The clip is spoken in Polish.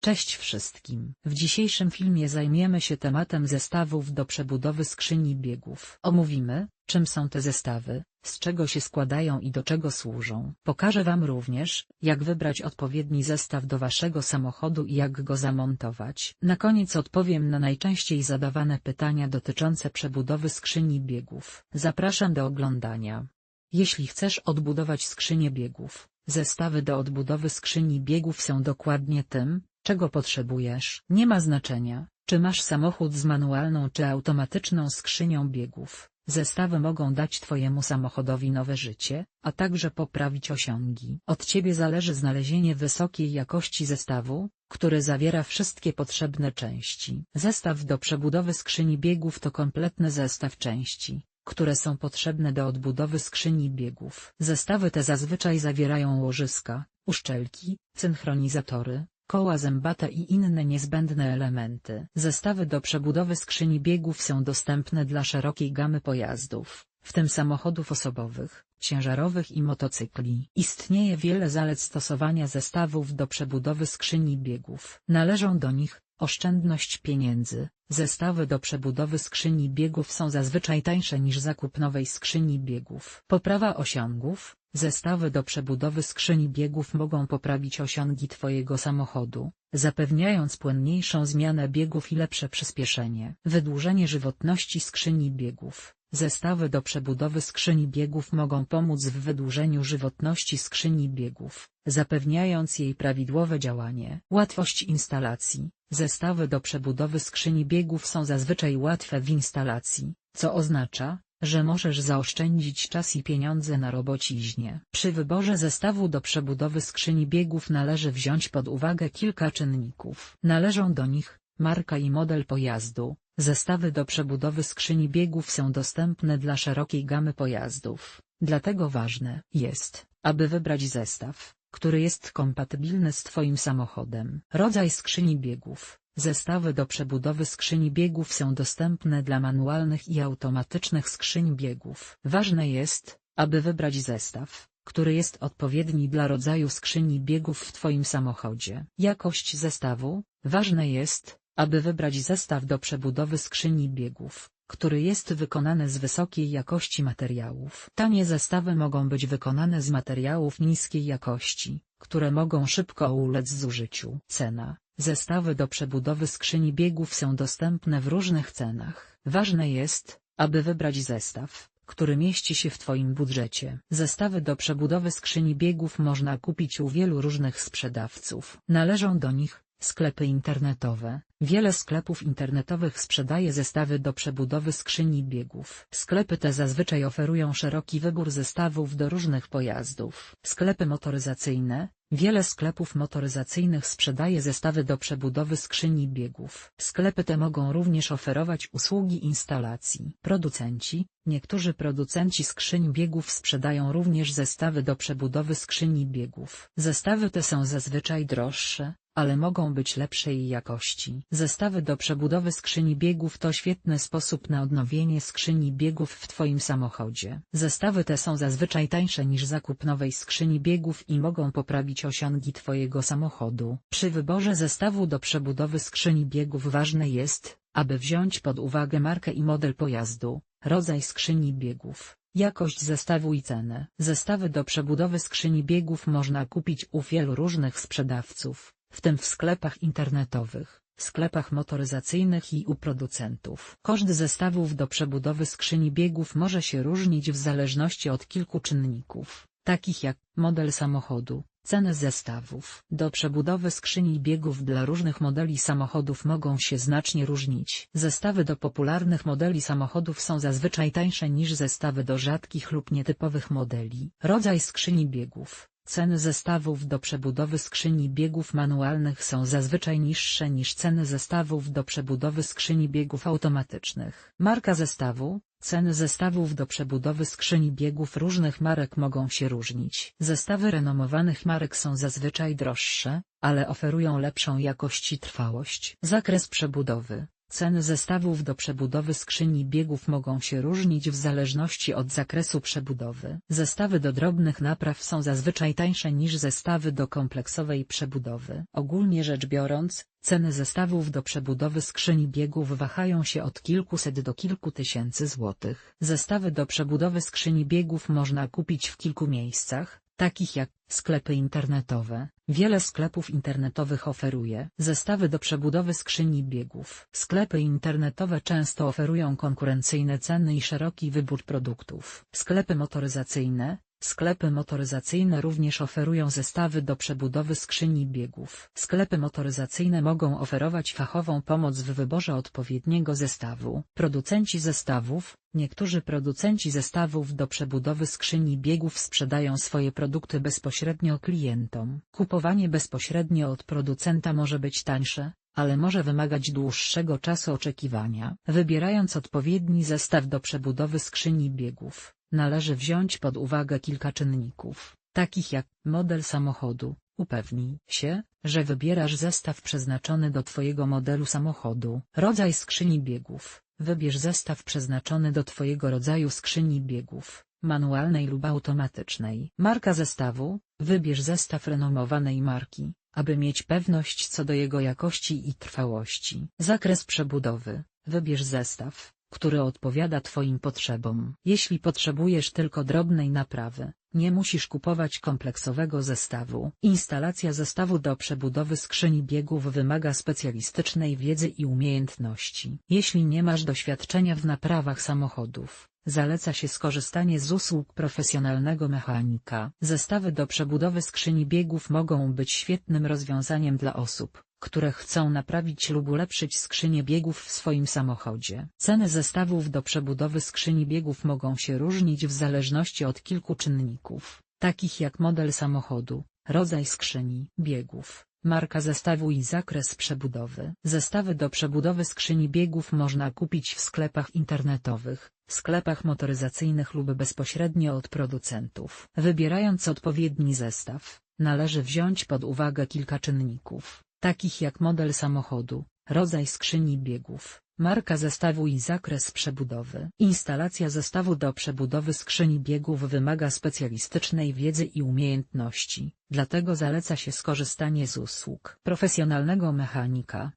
Cześć wszystkim. W dzisiejszym filmie zajmiemy się tematem zestawów do przebudowy skrzyni biegów. Omówimy, czym są te zestawy, z czego się składają i do czego służą. Pokażę Wam również, jak wybrać odpowiedni zestaw do Waszego samochodu i jak go zamontować. Na koniec odpowiem na najczęściej zadawane pytania dotyczące przebudowy skrzyni biegów. Zapraszam do oglądania. Jeśli chcesz odbudować skrzynię biegów, zestawy do odbudowy skrzyni biegów są dokładnie tym, czego potrzebujesz. Nie ma znaczenia, czy masz samochód z manualną czy automatyczną skrzynią biegów. Zestawy mogą dać Twojemu samochodowi nowe życie, a także poprawić osiągi. Od Ciebie zależy znalezienie wysokiej jakości zestawu, który zawiera wszystkie potrzebne części. Zestaw do przebudowy skrzyni biegów to kompletny zestaw części, które są potrzebne do odbudowy skrzyni biegów. Zestawy te zazwyczaj zawierają łożyska, uszczelki, synchronizatory, koła zębate i inne niezbędne elementy. Zestawy do przebudowy skrzyni biegów są dostępne dla szerokiej gamy pojazdów, w tym samochodów osobowych, ciężarowych i motocykli. Istnieje wiele zalet stosowania zestawów do przebudowy skrzyni biegów. Należą do nich oszczędność pieniędzy. Zestawy do przebudowy skrzyni biegów są zazwyczaj tańsze niż zakup nowej skrzyni biegów. Poprawa osiągów, Zestawy do przebudowy skrzyni biegów mogą poprawić osiągi Twojego samochodu, zapewniając płynniejszą zmianę biegów i lepsze przyspieszenie. Wydłużenie żywotności skrzyni biegów. Zestawy do przebudowy skrzyni biegów mogą pomóc w wydłużeniu żywotności skrzyni biegów, zapewniając jej prawidłowe działanie. Łatwość instalacji. Zestawy do przebudowy skrzyni biegów są zazwyczaj łatwe w instalacji, co oznacza, że możesz zaoszczędzić czas i pieniądze na robociźnie. Przy wyborze zestawu do przebudowy skrzyni biegów należy wziąć pod uwagę kilka czynników. Należą do nich, marka i model pojazdu. Zestawy do przebudowy skrzyni biegów są dostępne dla szerokiej gamy pojazdów, dlatego ważne jest, aby wybrać zestaw, który jest kompatybilny z Twoim samochodem. Rodzaj skrzyni biegów Zestawy do przebudowy skrzyni biegów są dostępne dla manualnych i automatycznych skrzyń biegów. Ważne jest, aby wybrać zestaw, który jest odpowiedni dla rodzaju skrzyni biegów w Twoim samochodzie. Jakość zestawu Ważne jest, aby wybrać zestaw do przebudowy skrzyni biegów, który jest wykonany z wysokiej jakości materiałów. Tanie zestawy mogą być wykonane z materiałów niskiej jakości, które mogą szybko ulec zużyciu. Cena Zestawy do przebudowy skrzyni biegów są dostępne w różnych cenach. Ważne jest, aby wybrać zestaw, który mieści się w Twoim budżecie. Zestawy do przebudowy skrzyni biegów można kupić u wielu różnych sprzedawców. Należą do nich sklepy internetowe. Wiele sklepów internetowych sprzedaje zestawy do przebudowy skrzyni biegów. Sklepy te zazwyczaj oferują szeroki wybór zestawów do różnych pojazdów. Sklepy motoryzacyjne, Wiele sklepów motoryzacyjnych sprzedaje zestawy do przebudowy skrzyni biegów. Sklepy te mogą również oferować usługi instalacji. Producenci Niektórzy producenci skrzyń biegów sprzedają również zestawy do przebudowy skrzyni biegów. Zestawy te są zazwyczaj droższe, ale mogą być lepszej jakości. Zestawy do przebudowy skrzyni biegów to świetny sposób na odnowienie skrzyni biegów w Twoim samochodzie. Zestawy te są zazwyczaj tańsze niż zakup nowej skrzyni biegów i mogą poprawić osiągi Twojego samochodu. Przy wyborze zestawu do przebudowy skrzyni biegów ważne jest, aby wziąć pod uwagę markę i model pojazdu, rodzaj skrzyni biegów, jakość zestawu i cenę. Zestawy do przebudowy skrzyni biegów można kupić u wielu różnych sprzedawców w tym w sklepach internetowych, sklepach motoryzacyjnych i u producentów. Koszt zestawów do przebudowy skrzyni biegów może się różnić w zależności od kilku czynników, takich jak model samochodu, Ceny zestawów do przebudowy skrzyni biegów dla różnych modeli samochodów mogą się znacznie różnić. Zestawy do popularnych modeli samochodów są zazwyczaj tańsze niż zestawy do rzadkich lub nietypowych modeli. Rodzaj skrzyni biegów Ceny zestawów do przebudowy skrzyni biegów manualnych są zazwyczaj niższe niż ceny zestawów do przebudowy skrzyni biegów automatycznych. Marka zestawu Ceny zestawów do przebudowy skrzyni biegów różnych marek mogą się różnić. Zestawy renomowanych marek są zazwyczaj droższe, ale oferują lepszą jakość i trwałość. Zakres przebudowy Ceny zestawów do przebudowy skrzyni biegów mogą się różnić w zależności od zakresu przebudowy. Zestawy do drobnych napraw są zazwyczaj tańsze niż zestawy do kompleksowej przebudowy. Ogólnie rzecz biorąc, ceny zestawów do przebudowy skrzyni biegów wahają się od kilkuset do kilku tysięcy złotych. Zestawy do przebudowy skrzyni biegów można kupić w kilku miejscach, takich jak sklepy internetowe. Wiele sklepów internetowych oferuje zestawy do przebudowy skrzyni biegów. Sklepy internetowe często oferują konkurencyjne ceny i szeroki wybór produktów. Sklepy motoryzacyjne, Sklepy motoryzacyjne również oferują zestawy do przebudowy skrzyni biegów. Sklepy motoryzacyjne mogą oferować fachową pomoc w wyborze odpowiedniego zestawu. Producenci zestawów Niektórzy producenci zestawów do przebudowy skrzyni biegów sprzedają swoje produkty bezpośrednio klientom. Kupowanie bezpośrednio od producenta może być tańsze, ale może wymagać dłuższego czasu oczekiwania. Wybierając odpowiedni zestaw do przebudowy skrzyni biegów, Należy wziąć pod uwagę kilka czynników, takich jak model samochodu. Upewnij się, że wybierasz zestaw przeznaczony do Twojego modelu samochodu. Rodzaj skrzyni biegów. Wybierz zestaw przeznaczony do Twojego rodzaju skrzyni biegów, manualnej lub automatycznej. Marka zestawu. Wybierz zestaw renomowanej marki, aby mieć pewność co do jego jakości i trwałości. Zakres przebudowy. Wybierz zestaw, który odpowiada Twoim potrzebom. Jeśli potrzebujesz tylko drobnej naprawy, nie musisz kupować kompleksowego zestawu. Instalacja zestawu do przebudowy skrzyni biegów wymaga specjalistycznej wiedzy i umiejętności. Jeśli nie masz doświadczenia w naprawach samochodów, zaleca się skorzystanie z usług profesjonalnego mechanika. Zestawy do przebudowy skrzyni biegów mogą być świetnym rozwiązaniem dla osób, które chcą naprawić lub ulepszyć skrzynię biegów w swoim samochodzie. Ceny zestawów do przebudowy skrzyni biegów mogą się różnić w zależności od kilku czynników, takich jak model samochodu, rodzaj skrzyni biegów, marka zestawu i zakres przebudowy. Zestawy do przebudowy skrzyni biegów można kupić w sklepach internetowych, sklepach motoryzacyjnych lub bezpośrednio od producentów. Wybierając odpowiedni zestaw, należy wziąć pod uwagę kilka czynników takich jak model samochodu, rodzaj skrzyni biegów, marka zestawu i zakres przebudowy. Instalacja zestawu do przebudowy skrzyni biegów wymaga specjalistycznej wiedzy i umiejętności, dlatego zaleca się skorzystanie z usług profesjonalnego mechanika,